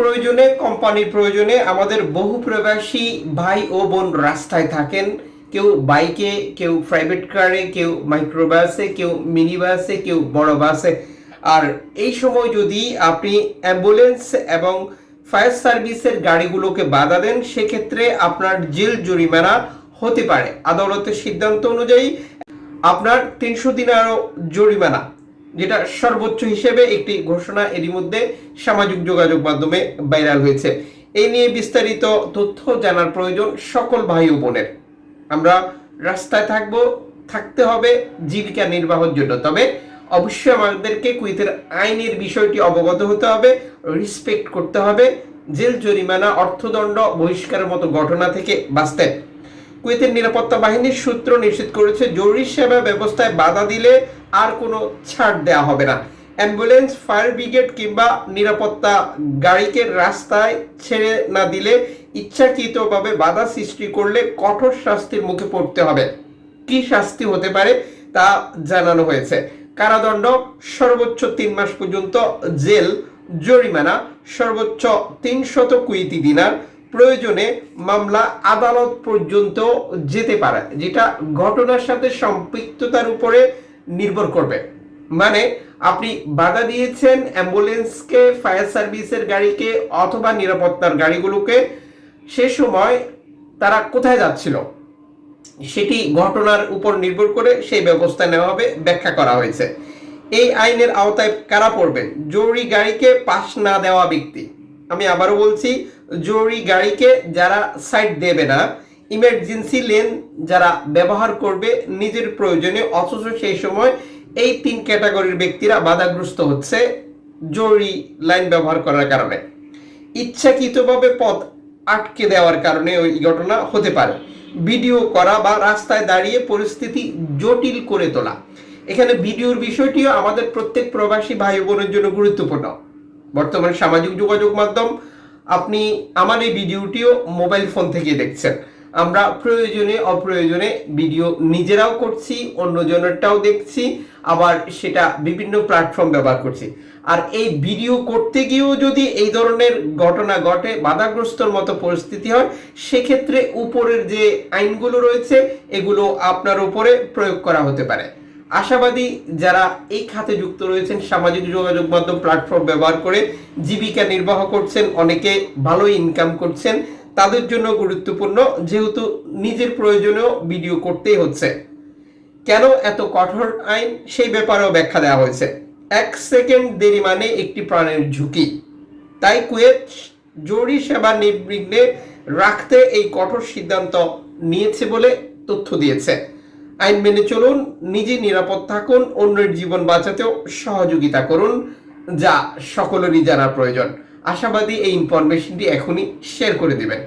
প্রয়োজনে, কোম্পানির প্রয়োজনে আমাদের বহু প্রবাসী ভাই ও বোন রাস্তায় থাকেন। কেউ বাইকে, কেউ প্রাইভেট কারে কেউ মাইক্রোবাসে কেউ মিনি বাসে কেউ বড় বাসে আর এই সময় যদি আপনি অ্যাম্বুলেন্স এবং ফায়ার সার্ভিসের গাড়িগুলোকে বাধা দেন, সেক্ষেত্রে আপনার জেল জরিমানা হতে পারে। আদালতের সিদ্ধান্ত অনুযায়ী আপনার তিনশো দিনারও জরিমানা। যেটা সর্বোচ্চ হিসেবে একটি ঘোষণা এরই মধ্যে সামাজিক যোগাযোগ মাধ্যমে ভাইরাল হয়েছে। এই নিয়ে বিস্তারিত তথ্য জানার প্রয়োজন সকল ভাই ও বোনের। আমরা রাস্তায় থাকব, থাকতে হবে জীবিকা নির্বাহের জন্য। তবে অবশ্যই আমাদেরকে কুইতের আইনের বিষয়টি অবগত হতে হবে রেসপেক্ট করতে হবে। জেল জরিমানা, অর্থদণ্ড, বহিষ্কারের মতো ঘটনা থেকে বাঁচতে কুয়েতের নিরাপত্তা বাহিনীর সূত্র নিশ্চিত করেছে, জরুরি সেবা ব্যবস্থায় বাধা দিলে আর কোনো ছাড় দেওয়া হবে না। অ্যাম্বুলেন্স, ফায়ার ব্রিগেড কিংবা নিরাপত্তা গাড়িকে রাস্তায় ছেড়ে না দিলে ইচ্ছাকৃতভাবে বাধা সৃষ্টি করলে কঠোর শাস্তির মুখে পড়তে হবে। কি শাস্তি হতে পারে তা জানানো হয়েছে। কারাদণ্ড, সর্বোচ্চ তিন মাস পর্যন্ত জেল, জরিমানা, সর্বোচ্চ তিনশত কুইতি দিনার প্রয়োজনে মামলা আদালত পর্যন্ত যেতে পারে, যেটা ঘটনার সাথে সম্পৃক্ততার উপরে নির্ভর করবে। মানে আপনি বাধা দিয়েছেন অ্যাম্বুলেন্সকে, ফায়ার সার্ভিসের গাড়িকে অথবা নিরাপত্তার গাড়িগুলোকে। সে সময় তারা কোথায় যাচ্ছিল? সেটি ঘটনার উপর নির্ভর করে সেই ব্যবস্থা নেওয়া হবে, ব্যাখ্যা করা হয়েছে। এই আইনের আওতায় কারা পড়বেন? জরুরি গাড়িকে পাশ না দেওয়া ব্যক্তি। আমি আবারও বলছি, জরুরি গাড়িকে যারা সাইড দেবে না ইমার্জেন্সি লেন যারা ব্যবহার করবে, নিজের প্রয়োজনে, অথচ সেই সময় এই তিন ক্যাটাগরির ব্যক্তিরা বাধাগ্রস্ত হচ্ছে জরুরি লাইন ব্যবহার করার কারণে। ইচ্ছাকৃতভাবে পথ আটকে দেওয়ার কারণে ওই ঘটনা হতে পারে। ভিডিও করা বা রাস্তায় দাঁড়িয়ে পরিস্থিতি জটিল করে তোলা। এখানে ভিডিওর বিষয়টিও আমাদের প্রত্যেক প্রবাসী ভাই বোনের জন্য গুরুত্বপূর্ণ। বর্তমানে সামাজিক যোগাযোগ মাধ্যম, আপনি আমার এই ভিডিওটিও মোবাইল ফোন থেকে দেখছেন। আমরা প্রয়োজনে, অপ্রয়োজনে ভিডিও নিজেরাও করছি, অন্যজনেরটাও দেখছি, আবার সেটা বিভিন্ন প্ল্যাটফর্ম ব্যবহার করছি। আর এই ভিডিও করতে গিয়েও যদি এই ধরনের ঘটনা ঘটে, বাধাগ্রস্তর মতো পরিস্থিতি হয়, সেক্ষেত্রে উপরের যে আইনগুলো রয়েছে, এগুলো আপনার উপরে প্রয়োগ করা হতে পারে। আশাবাদী যারা এই খাতে যুক্ত রয়েছেন, সামাজিক যোগাযোগ মাধ্যম প্ল্যাটফর্ম ব্যবহার করে জীবিকা নির্বাহ করছেন, অনেকে ভালো ইনকাম করছেন, তাদের জন্য গুরুত্বপূর্ণ, যেহেতু নিজের প্রয়োজনেও ভিডিও করতেই হচ্ছে। কেন এত কঠোর আইন? সেই ব্যাপারেও ব্যাখ্যা দেওয়া হয়েছে। এক সেকেন্ড দেরি মানে একটি প্রাণের ঝুঁকি। তাই কুয়েত জরুরি সেবা নির্বিঘ্নে রাখতে এই কঠোর সিদ্ধান্ত নিয়েছে বলে তথ্য দিয়েছে। আইন মেনে চলুন, নিজে নিরাপদ থাকুন, অন্যের জীবন বাঁচাতেও সহযোগিতা করুন, যা সকলেরই জানার প্রয়োজন। আশাবাদী এই ইনফরমেশনটি এখনই শেয়ার করে দিবেন।